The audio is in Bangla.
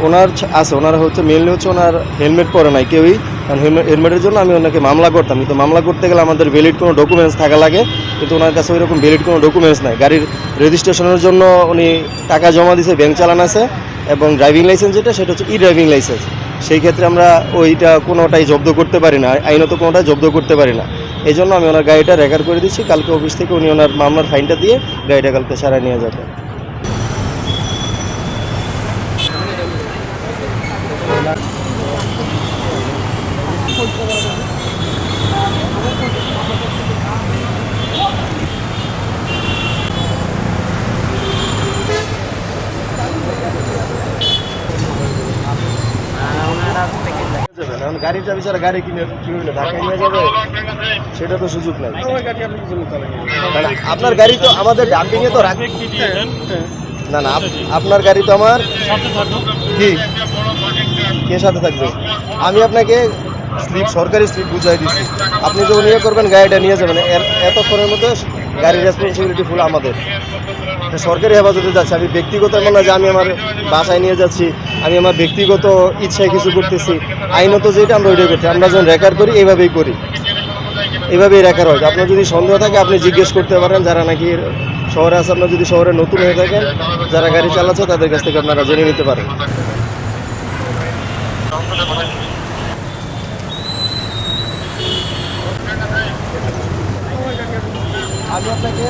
ওনার আছে, ওনার হচ্ছে মেনলি হচ্ছে ওনার হেলমেট পরে নাই কেউই। কারণ হেলমেট- হেলমেটের জন্য আমি ওনাকে মামলা করতাম। কিন্তু মামলা করতে গেলে আমাদের ভ্যালিড কোনো ডকুমেন্টস থাকা লাগে। কিন্তু ওনার কাছে ওই রকম ভ্যালিড কোনো ডকুমেন্টস নাই। গাড়ির রেজিস্ট্রেশনের জন্য উনি টাকা জমা দিয়েছে ব্যাংক চালান আছে, এবং ড্রাইভিং লাইসেন্স যেটা, সেটা হচ্ছে ই ড্রাইভিং লাইসেন্স সেই ক্ষেত্রে আমরা ওইটা কোনোটাই জব্দ করতে পারি না। আইনত কোনোটাই জব্দ করতে পারি না। এই জন্য আমি ওনার গাড়িটা রেকর্ড করে দিচ্ছি। কালকে অফিস থেকে উনি ওনার মামলার ফাইনটা দিয়ে গাড়িটা কালকে সারা নিয়ে যাবে। এখন গাড়ির চাবি ছাড়া গাড়ি কিনে কি হইল ঢাকায় নিয়ে যাবে সেটা তো সুযোগ নাই। আপনার গাড়ি তো আমাদের ডাম্পিং এ তো রাখ না না আপনার গাড়ি তো আমার কি? কে সাথে থাকবে? আমি আপনাকে স্লিপ সরকারি স্লিপ বুঝাই দিচ্ছি আপনি যখন ইয়ে করবেন গাড়িটা নিয়ে যাবেন। এতক্ষণের মধ্যে গাড়ির রেসপন্সিবিলিটি ফুল আমাদের। সরকারি হেফাজতে যাচ্ছে, আমি ব্যক্তিগত এমন না যে আমি আমার বাসায় নিয়ে যাচ্ছি, আমি আমার ব্যক্তিগত ইচ্ছায় কিছু করতেছি। আইনত যেটা আমরা ওইটাই করছি আমরা যখন রেকার করি, এইভাবেই করি। এভাবেই রেকার হয়। আপনার যদি সন্দেহ থাকে, আপনি জিজ্ঞেস করতে পারেন, যারা নাকি শহরে আছে, আপনার যদি শহরে নতুন হয়ে থাকেন, যারা গাড়ি চালাচ্ছে, তাদের কাছ থেকে আপনারা জেনে নিতে পারেন। আমি আপনাকে